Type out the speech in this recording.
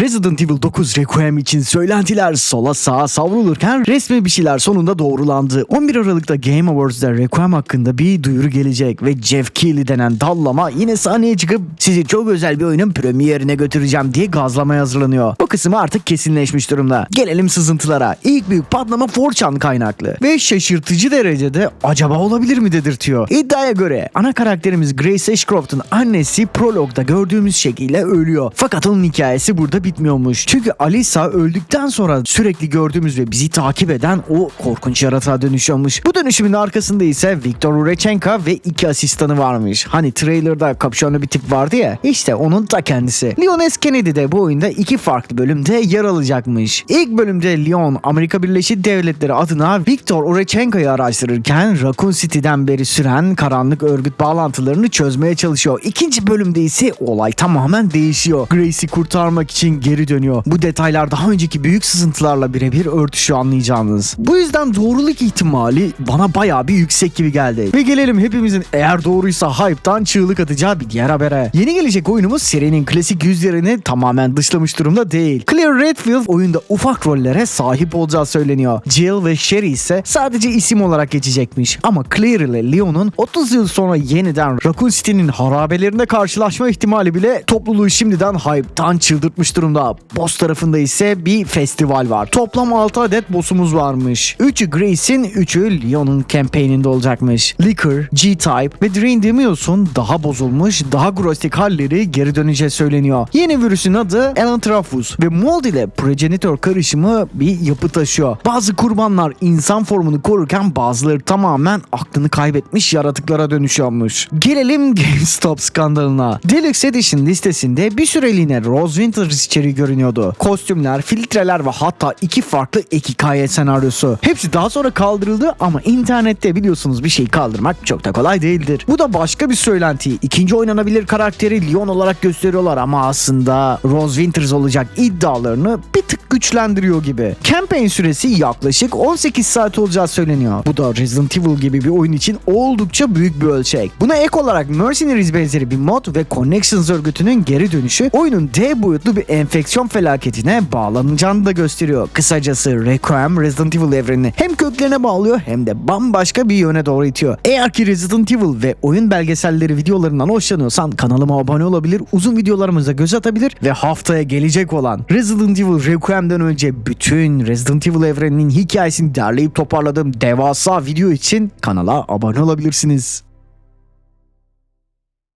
Resident Evil 9 Requiem için söylentiler sola sağa savrulurken resmi bir şeyler sonunda doğrulandı. 11 Aralık'ta Game Awards'da Requiem hakkında bir duyuru gelecek ve Jeff Keighley denen dallama yine sahneye çıkıp sizi çok özel bir oyunun premierine götüreceğim diye gazlamaya hazırlanıyor. Bu kısmı artık kesinleşmiş durumda. Gelelim sızıntılara. İlk büyük patlama 4chan kaynaklı ve şaşırtıcı derecede acaba olabilir mi dedirtiyor. İddiaya göre ana karakterimiz Grace Ashcroft'un annesi prologda gördüğümüz şekilde ölüyor. Fakat onun hikayesi burada bitmiyormuş. Çünkü Alisa öldükten sonra sürekli gördüğümüz ve bizi takip eden o korkunç yaratığa dönüşüyormuş. Bu dönüşümün arkasında ise Viktor Urechenka ve iki asistanı varmış. Hani trailerda kapşonlu bir tip vardı ya işte onun da kendisi. Leon S. Kennedy de bu oyunda iki farklı bölümde yer alacakmış. İlk bölümde Leon Amerika Birleşik Devletleri adına Viktor Urechenka'yı araştırırken Raccoon City'den beri süren karanlık örgüt bağlantılarını çözmeye çalışıyor. İkinci bölümde ise olay tamamen değişiyor. Grace'i kurtarmak için geri dönüyor. Bu detaylar daha önceki büyük sızıntılarla birebir örtüşüyor anlayacağınız. Bu yüzden doğruluk ihtimali bana bayağı bir yüksek gibi geldi. Ve gelelim hepimizin eğer doğruysa hype'tan çığlık atacağı bir diğer habere. Yeni gelecek oyunumuz serinin klasik yüzlerini tamamen dışlamış durumda değil. Claire Redfield oyunda ufak rollere sahip olacağı söyleniyor. Jill ve Sherry ise sadece isim olarak geçecekmiş. Ama Claire ile Leon'un 30 yıl sonra yeniden Raccoon City'nin harabelerinde karşılaşma ihtimali bile topluluğu şimdiden hype'tan çıldırtmış durumda. Boss tarafında ise bir festival var. Toplam 6 adet boss'umuz varmış. 3'ü Grace'in, 3'ü Leon'un campaign'inde olacakmış. Liquor, G-Type ve Drain Demios'un daha bozulmuş, daha grostik halleri geri döneceği söyleniyor. Yeni virüsün adı Elantraphus ve Mold ile Progenitor karışımı bir yapı taşıyor. Bazı kurbanlar insan formunu korurken bazıları tamamen aklını kaybetmiş yaratıklara dönüşüyormuş. Gelelim GameStop skandalına. Deluxe Edition listesinde bir süreliğine Rose Winters içeriği görünüyordu. Kostümler, filtreler ve hatta iki farklı ek hikaye senaryosu. Hepsi daha sonra kaldırıldı ama internette biliyorsunuz bir şey kaldırmak çok da kolay değildir. Bu da başka bir söylenti. İkinci oynanabilir karakteri Leon olarak gösteriyorlar ama aslında Rose Winters olacak iddialarını bir tık güçlendiriyor gibi. Campaign süresi yaklaşık 18 saat olacağı söyleniyor. Bu da Resident Evil gibi bir oyun için oldukça büyük bir ölçek. Buna ek olarak Mercenaries benzeri bir mod ve Connections örgütünün geri dönüşü oyunun D boyutlu bir enfeksiyon felaketine bağlanacağını da gösteriyor. Kısacası Requiem Resident Evil evrenini hem köklerine bağlıyor hem de bambaşka bir yöne doğru itiyor. Eğer ki Resident Evil ve oyun belgeselleri videolarından hoşlanıyorsan kanalıma abone olabilir, uzun videolarımıza göz atabilir ve haftaya gelecek olan Resident Evil Requiem'den önce bütün Resident Evil evreninin hikayesini derleyip toparladığım devasa video için kanala abone olabilirsiniz.